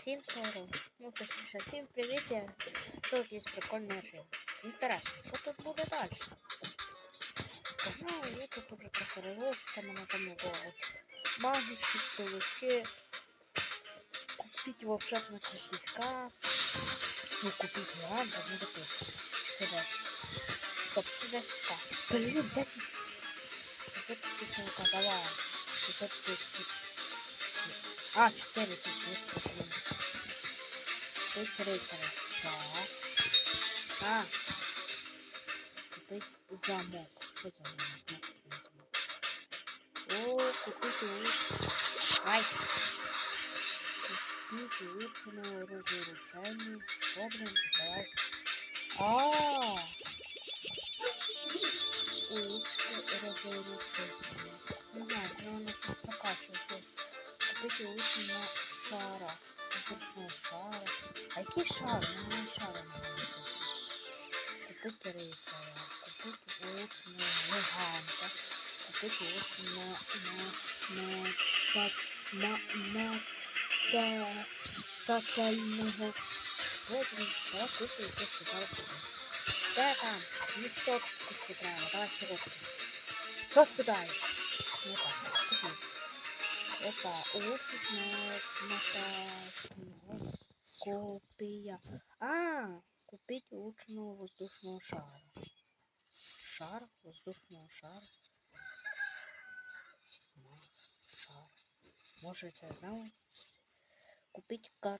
Всім здорово. Ну, точніше, всім привіт. Я що тут є прикольне жив. Інтересно, що тут буде далі? Погнали, я тут уже трохи розросся, мене там його маги, щитовики. Купить волшебных російська. Ну, купить ладно, не допустим. Що далі? Стоп, це 10к. Блін, 10. 500 давай. 500 тисяч. А, 4 тысячи, блин. Купить рыцаря. Так. А. Купить замок. Что за замок? Ну, купить замок. О, купить лук. Ай. Купить улучшенное разрушение. Что, блин? Давай. А. Улучшить разрушение. Не знаю, но он нас прокачивает. Купить улучшенное шара. Улучшенного шара. А які шари? Ну, не шари не можу. Купити рицаря. Купити улучшеного гіганта. Купити улучшеного на, на, та, на, на, та, тотального. Що, блин, давай купити якось зараз купити. Де там? Не сотку сюди, давай сотку. Сотку дай. Опа, улучшить на, на копия. А, купить улучшенного воздушного шара. Шар воздушного шара. Шар. Может, я знал? Купить ка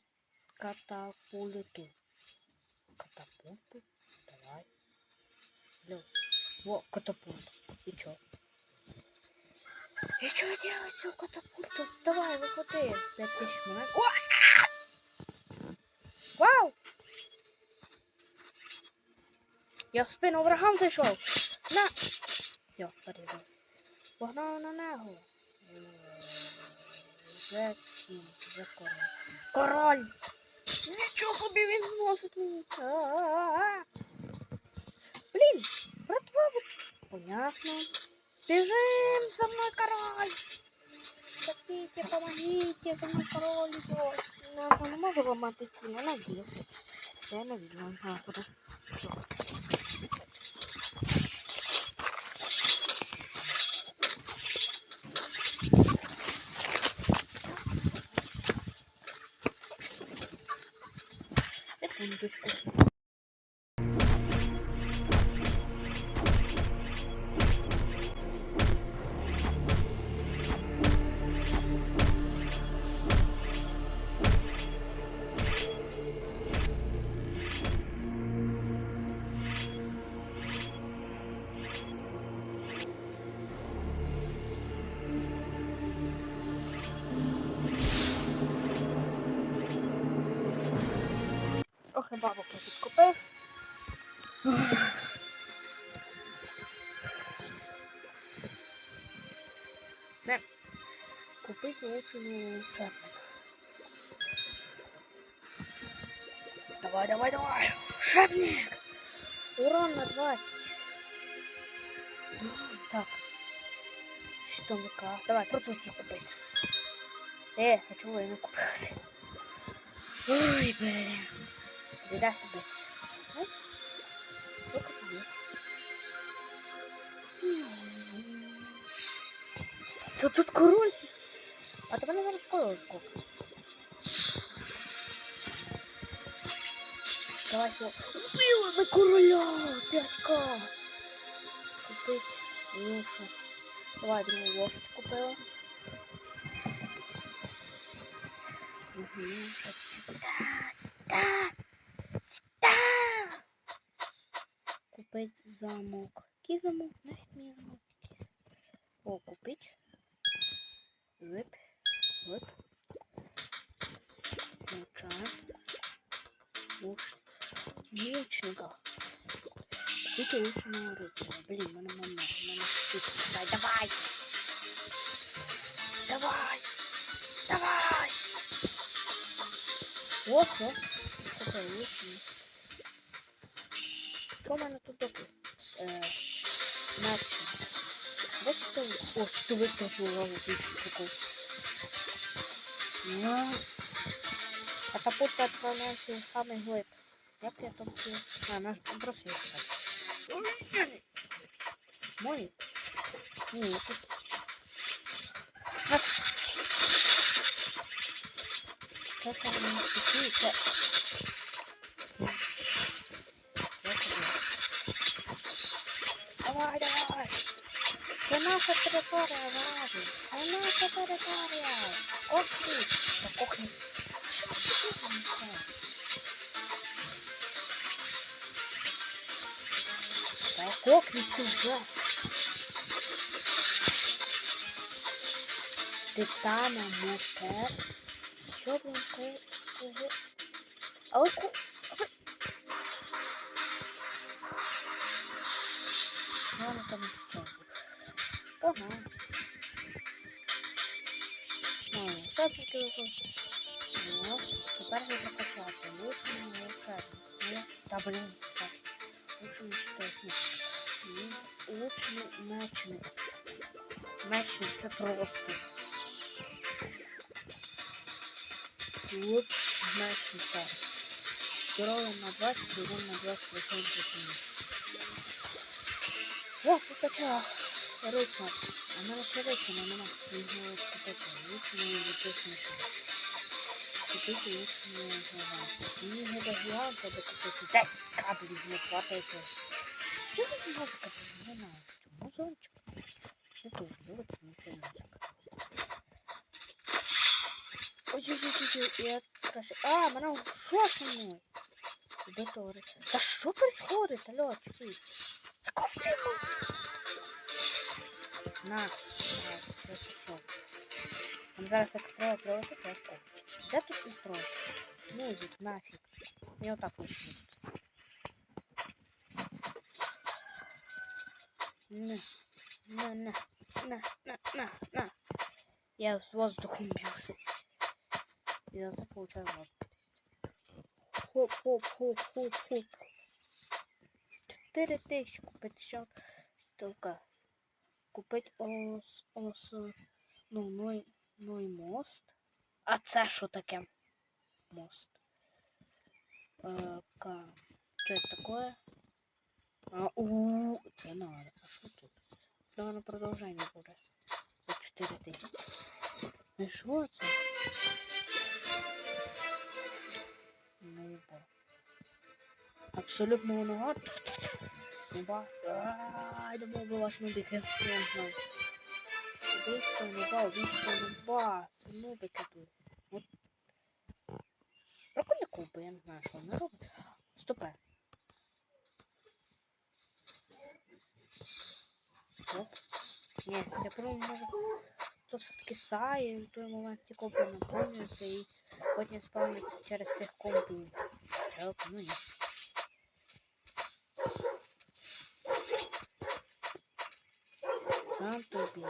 катапульту. Катапульту? Давай. Лё. Во, катапульт. И чё? И что делать с катапульту? Давай, выходи. 5000 монет. О! Вау! Я в спину врагам зайшов. На! Все, порізав. Погнав на. Вже кінь, вже король. Король! Нічого собі він зносить мені. А-а-а. Блін, братва. Понятно. Бежим, за мной король! Спасите, помогите, за мной король идет. Ну, не можу ламати стіну, надіюся. Я не відьму нахуй. Все. Секундочку. Не. Купить улучшений шепник. Давай, давай, давай! Шепник! Урон на 20. Так. Щитовика. Давай, просто всіх купити. Е, а чого я не купився? Ой, блин. Беда собеться. То тут король. А тебе не зараз король купить. Давай сюда. Убила ми короля! 5к! Купить лошу. Давай другу лошадь купила. Угу. Сюда, сюда. Ста! Купить замок Який замок? Нафіг мені замок якийсь. О, купить. Вип. Вип. Мовчан. Уж. Мічника. Купить улучшеного рыцаря. Блин, мене мама. Мене штука. Давай, давай! Давай! Давай! О, все. Купив улучшений. Що в мене тут доки? значит. Давайте ставим... О, что вы получил лаву какой. Ну... Катапульта отправляется в самый глыб. Я при этом все... А, наш вопрос есть, кстати. Море? Нет. Как... Как они... Какие-то... Это наша территория, Влади. Это наша территория. Охни. Так охни. Что ты делаешь? Так охни ты уже. Ты там, а мы так. Чё, блин, ты... Алку... Мама там... Чё, Ага. Ой, що тут його? Ну, тепер ви закачати. Лучше не лишати. Ну, та блін, так. Лучше не читати. Ну, лучше мечник. Мечник це просто. Лучше мечника. Здоровий на 20, здоровий на 20, 20 О, покачав сорока. Она сорока, но она снизила такая. Если мы не точно Теперь есть не глава. Мне не глава, когда какой-то дать кабель не хватает. Что тут у нас кабель? Не знаю. Музончик. Это уже было цементиночек. Ой-ой-ой, я красив. А, она ушла со мной. Доторы. Да что происходит, алло, чуть Какого фига? На, на, це пішов. Там зараз як треба провести, то я скажу. Де тут інтро? Музик, нафіг. Мені отак вийшло. На, на, на, на, на, на, на. Я с воздухом бился. Я за получаю вот. Хоп, хоп, хоп, хоп, хоп. Четыре тысячи купить еще только Купить ос, ос, ну, ной, ной мост. А це що таке? Мост. Е, ка. Що це таке? А, у, це надо. А що тут? Прямо продовження буде. За 4 тисячі. Ну що це? Нуба. Абсолютно нога. Нуба. Ай, думав би ваш нубик, я не знаю. Убийство нуба, убийство нуба. Це нубики тут. От. Прикольно купи, я не знаю, що вони роблять. Стопе. Оп. Ні, я пробую, може, то все-таки сає, в той момент ці копії наповнюються і потім спавняться через цих компів. Челк, ну ні. Там тобі.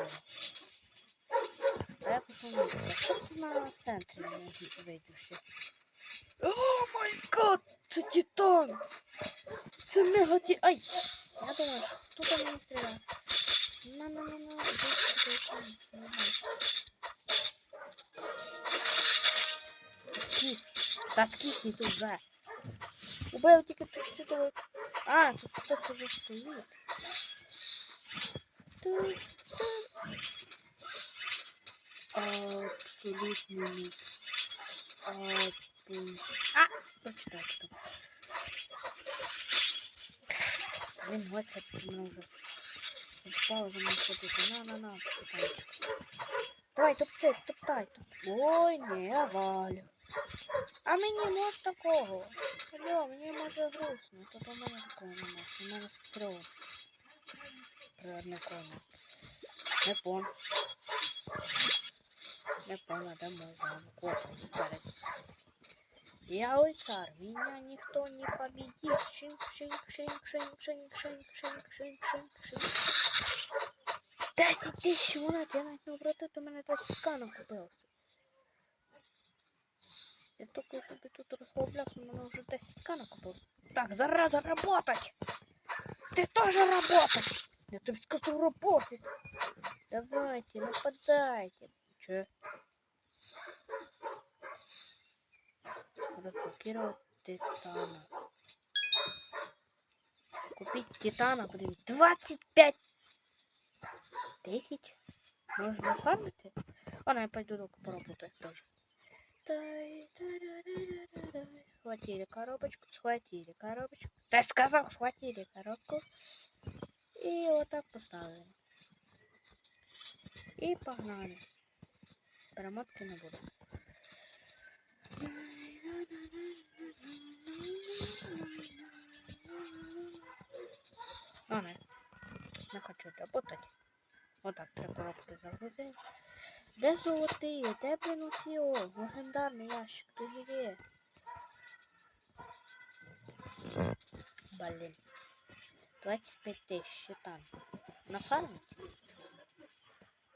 А я пішов на це. Що тут на центрі не вийду ще? О май гад! Це титан! Це мега ті... Ай! Я думаю, хто там мені стріляє? На на на на іди сюди, там, не знаю. Кіс. Та кисні тут вже. Убив тільки тут сюди. А, тут хтось уже стоїть. Абсолютный микс. А, вот так то. Блин, вот это мне уже. Упала за мной что На, на, на, питанчик. Давай, тупцы, топтай. Ой, не, Валю. А мені може такого. Алло, мне может грустно, то по мене такого немає. У мене стрьох Природне коня. Не пон. Не пон, а де мой замок? Вот он, спереди. Я царь, меня никто не победит. Шинк, шинк, шинк, шинк, шинк, шинк, шинк, шинк, шинк, шинк. 10 тисяч монет, я навіть не обратив, то мене 20к накупилося. Я тільки собі тут розслаблявся, у мене вже 10к накупилося. Так, зараза, работать! Ты тоже работать! Я тебе сказал работать! Давайте, нападайте! Че? разблокировать титана. Купить титана, блин, 25 тысяч. Можно фармить? Ладно, я пойду только поработать тоже. Схватили коробочку, схватили коробочку. Я сказал, схватили коробку. И вот так поставили. И погнали. Перемотки не буду. А, не. Не хочу работать. Вот так, три коробки загрузили. Де золотые? Де, блин, оці, о, легендарний ящик, ти где? Блин. 25 тисяч, там. Нафармить?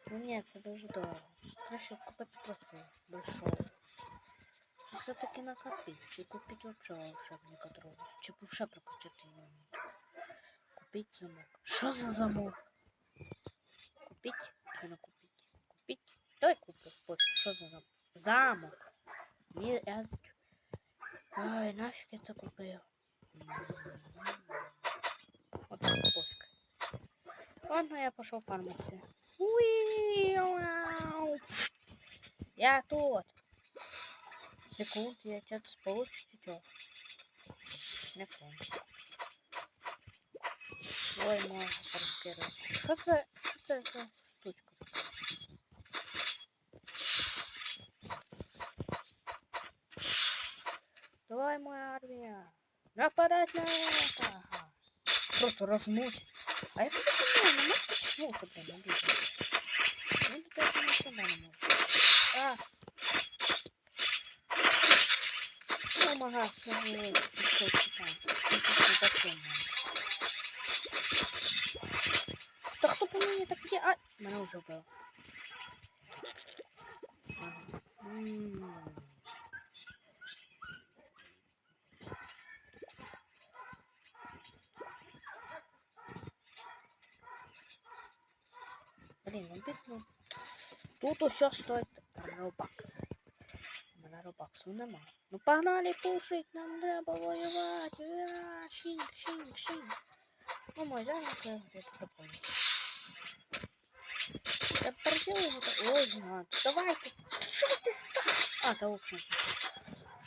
Ну нет, це дуже дорого. Краще купити просто большого. Чи все-таки накопить? І купить вообще волшебника другого. Чи вообще прокачати його. Купить замок. Що за замок? Купить? Чи не купить? Купить? Давай купим. Пофиг, що за замок? Замок. Ні, я... з- Ой, нафіг я це Ладно, я пошел фармиться. Я тут. Секунд, я что-то получите, что? Не помню. Ой, можно раскидывать. Что за, что за штучка? Давай, моя армия. Нападать на это. Ага. Просто размусить. А если ты не мог почему тогда набить? Ну, это не сюда не можешь. А. Ну, ага, все, не там. Не совсем Та хто по мені так є? А, мене вже вбив. Ага. М. Блін, ну бідно. Тут усе стоїть робакс. У мене робаксу нема. Ну погнали пушить, нам треба воювати. А, Шинк, шинк, шинк. Ну, мой замок, я где-то понял. Я породил его так. Ой, знаю. Давай-ка. Что ты стал? А, это общем.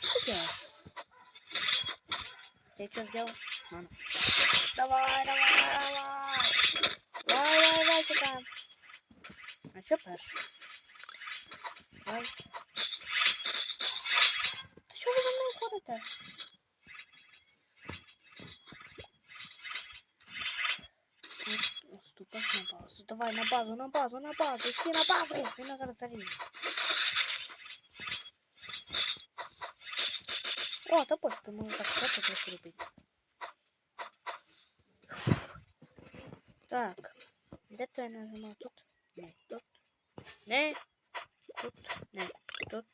Что делаешь? Ты что сделал? Мама. Давай, давай, давай. Давай, давай, давай, туда. Це перше. Ай. Ты чого вы за мною ходите? Ступай на базу. Давай на базу, на базу, на базу, Иди на базу! Він на заріє. О, та почти можна так просто просто робити. Так, де той нажимав тут? Не. Тут. Не. Тут.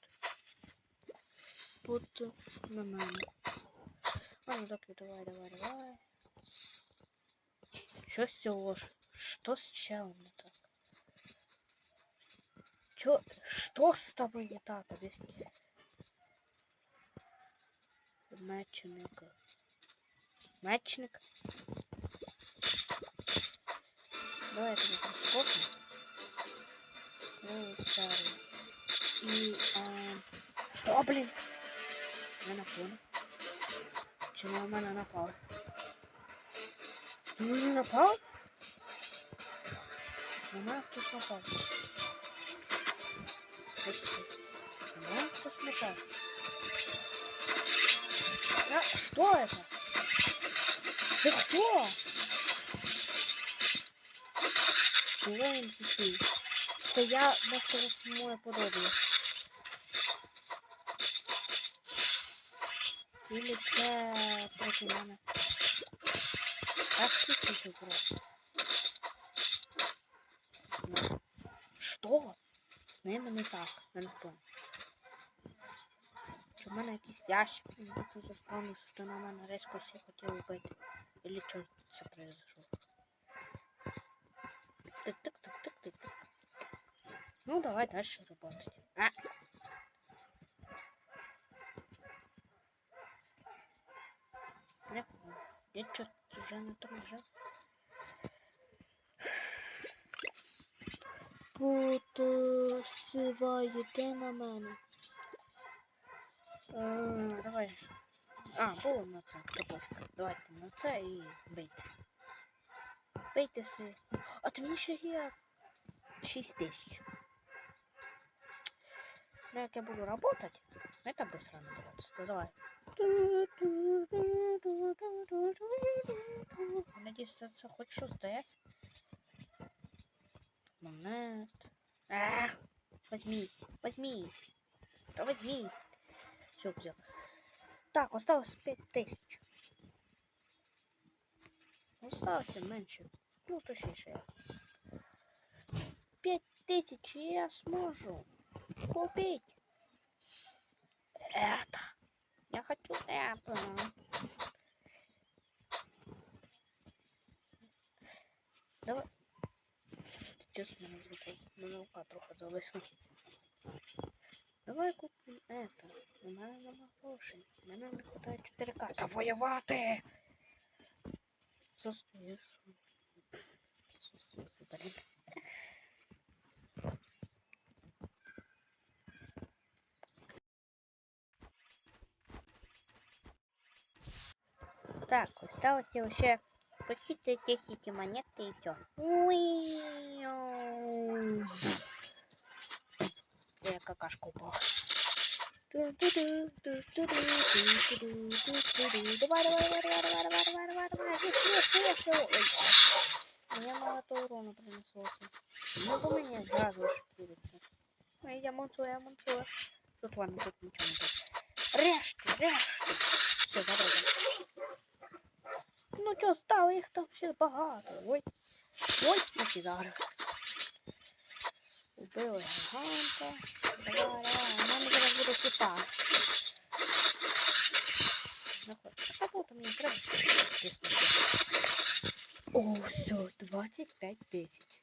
Тут. Нормально. Ладно, так, давай, давай, давай. Чё сделаешь? Что с челом не так? Чё? Что с тобой не так? Объясни. Матчник. Матчник. Давай это микроскоп. Ну, старый. И, а... Что, блин? Я напал. Чего на меня напал? Ну, не напал? На меня кто-то напал. На меня кто-то напал. А, что это? Ты кто? Воин такий. Це я можу моє подобає. Или це проти мене. Так тисячу просто. Ну. Що? З ними не так, я не понял. Чи в мене якийсь ящик, він хочу заспавнився, то на мене резко всі хотіли вбити. Или що це произошло? Ну, давай дальше работать. А. Прикольно. Я что-то уже на том же. Подсиваєте на мене. А, давай. А, було на це топовка. Давайте на це и бейте. Бейте си. А ти мені ще є 6 тисяч. Ну, як я буду работать, это быстро наберется. То давай. Надеюсь, це хоч щось дасть. Монет. А, возьмись, возьмись. Да возьмись. Все, взял. Так, осталось 5000. Осталось меньше. Ну, точніше. 5000 я сможу купить это. Я хочу это. Давай. Ты что с меня вдруг? Ну, рука трохи зависла. Давай купим это. У мене нема грошей. У мене не хватає 4К. Та воювати! Застою. Осталось вообще какие-то техники монеты и все. Я какашку упал. Давай, давай, давай, давай, давай, давай, давай, давай. Есть, есть, есть. Мне мало то урона принеслось. Ну, по мне сразу шкирится. Ну, я мунцую, я мунцую. Тут ладно, тут ничего не будет. Режьте, режьте. Все, давай. давай. Ну що, стало їх там ще багато. Ой. Ой, ось і зараз. Убили гіганта. Давай, давай, у зараз буде кита. Заходь. А вот мені треба. О, все, 25 тисяч.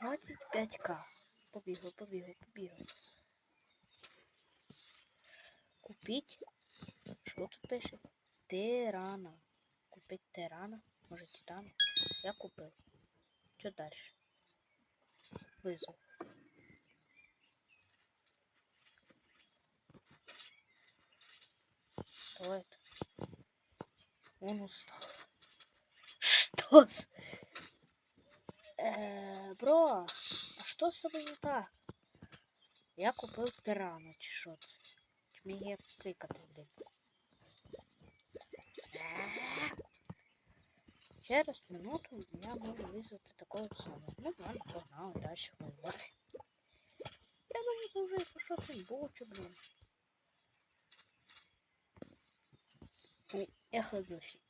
25к. Побігли, побігли, побігли. Купить. Що тут пише? Тирана. Купить тирана. Може титана. Я купив. Що далі? Визов. Что это? Он устал. Что? с- Э, бро, а что с тобой не так? Я купив тирана, чи що це? Мені блін? Через минуту я можу визвати такого самого. Ну ладно, погнали далі воювати. Я думаю, це вже якщо це бочу, блін. Ой, я хазущий.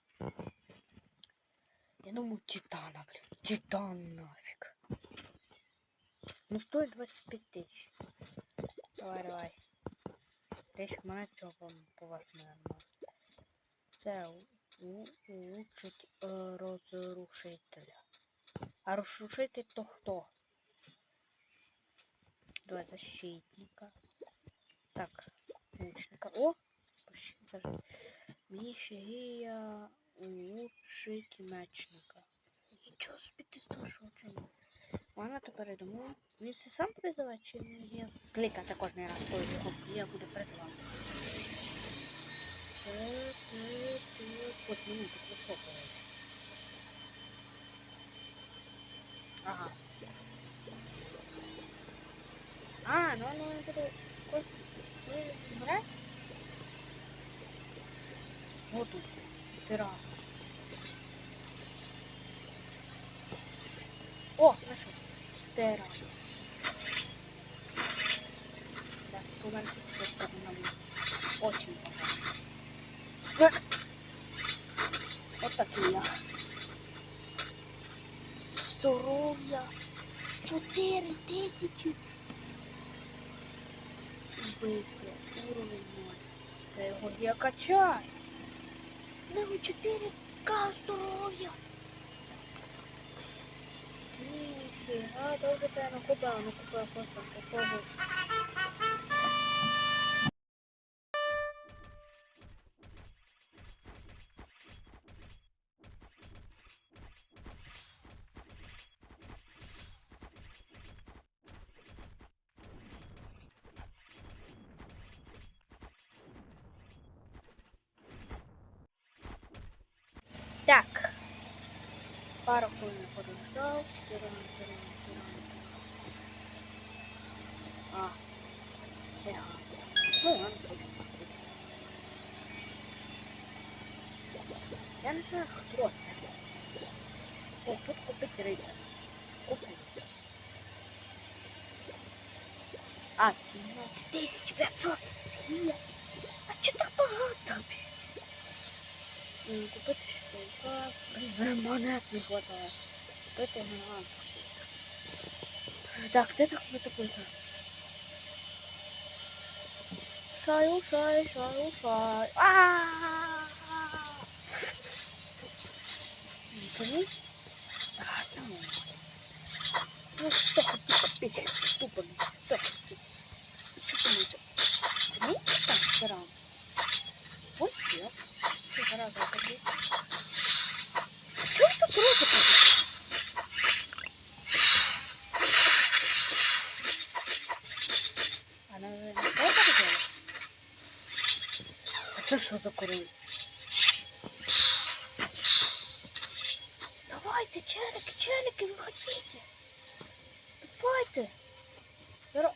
Я думаю, Титана, блин. Титан нафиг. Ну, стоит 25 тысяч. Давай, давай. Тисяч мене чого поважно. Це улучшить е, розрушителя. А розрушитель то хто? Два защитника. Так, лучника. О! Міфігія улучшить мечника. Нічого собі ти страшно. Ладно, тепер я думаю. Він все сам призиває, чи є кликати кожен раз, коли його я буду призивати. Вот, минуту, высоко. Ага. А, ну ну это брать? Вот тут. Пера. О, нашел. Пера. Да, куда-нибудь Очень понравилось. Вот такие я. Здоровья. Чотири тисячі. Быстро. Уровень ноль. Та його я качаю. У нього 4К здоров'я. Ніфіга, довго тебе накупила, накупила просто такого. Так. Пару хвилин подождав. Тиран, тиран, тиран. А. Ну, ладно, трохи посмотрю. Я не знаю, хто це. О, тут купить рицар. Купить. А, 17 500 є. А чого так багато? М, Купити. Блін, монет не хватає. Купити гранат. Так, де так ми такой Шаю, шай, шаю, шай. А! Скажи? А, це можна. Ну что, тупо пить, тупо, что, ты не там вчера? Вот я. Ты зараза, это Чего ты сразу Она же не так делает? А что что такое? Давайте, челики, челики, выходите. Давайте. Яро...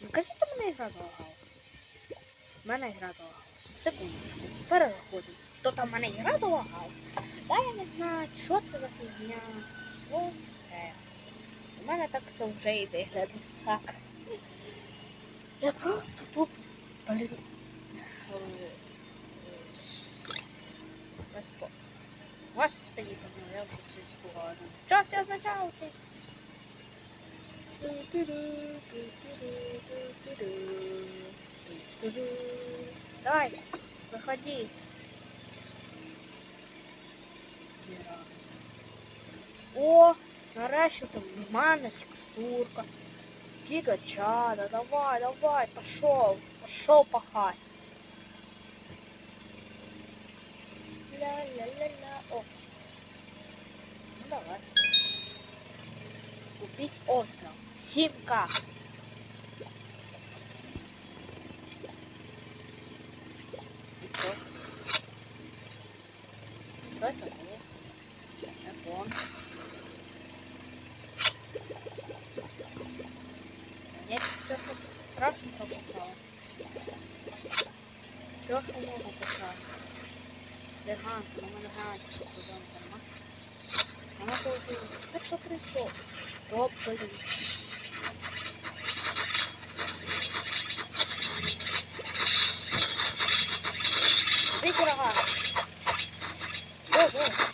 Ну, кажіть, мене гра залагала. Мене гра залагала. Секундочку. Переходимо. То там мене гра залагала. Та я не знаю, що це за фігня. Ну, все. У мене так це вже і виглядає. Так. Я просто тут, блін. е, Господи. Господи, я вже все спугала. Час я означав. Давай, выходи. О, нарешті там внимание, текстурка. Гигачада, давай, давай, пошел, пошел пахать. Ля-ля-ля-ля, о. Ну давай. Купить остров. 7К. Thank you.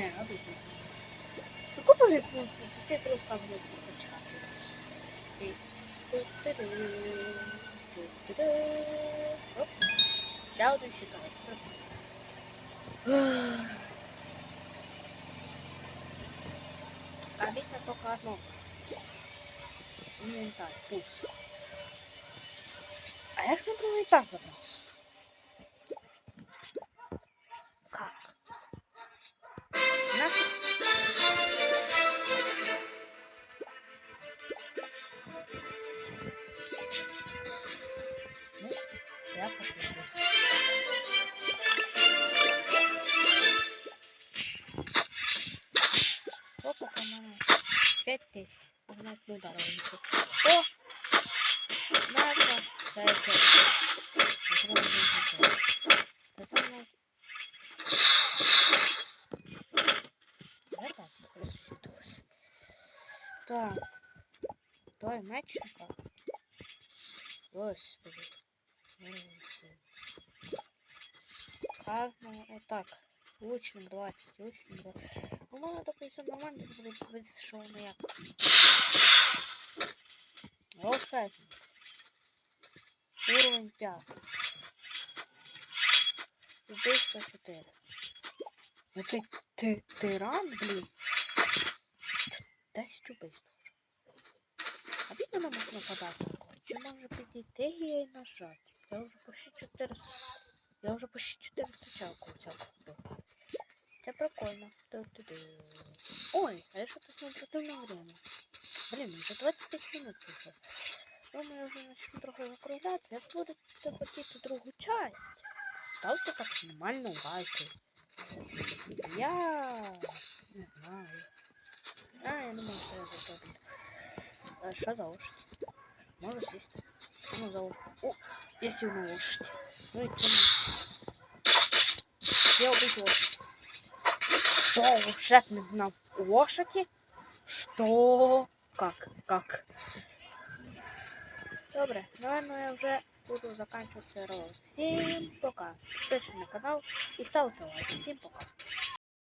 не... Ні, обійди. Таку повідку, ти просто буде почати. І... Ту-ту-ду, ту-ту-ду. Оп. Ще один щиток. Обидно только одно. Инвентарь, пусть. А як на другий этаж забрался? О! Надо. Це це. Зробити це. Та це воно. Де так? Так. Той мечника. Господи. Вирвався. сказано вот так. Лучник 20, лучник 20. У мене таки все нормально, буде дивитися, що воно як. Волшебник. Уровень 5. Убийство 4. Ну ти, ти, тиран, блін. 10 убийств вже. А він на мене нападати. Чи може підійти і нажати? Я вже почти 400. Я вже почти 400 чалку всяку купив. Прикольно. Ой, а я что-то смотрю на время. Блин, уже 25 минут уже. Думаю, я вже начну трохи закруглятися. Як будете хотіти другу часть, ставте так нормально лайки. Я не знаю. А, я думаю, що я зроблю. А що за лошадь? Можу сісти. Ну, за лошадь. О, я сів на лошадь. Ну і тому. Я убить лошадь. Что, волшебник на лошади? Что? Как? Как? Добре, наверное, я вже буду заканчивать цей ролик. Всім пока. Підписуйтесь на канал і ставте лайк. Всім пока.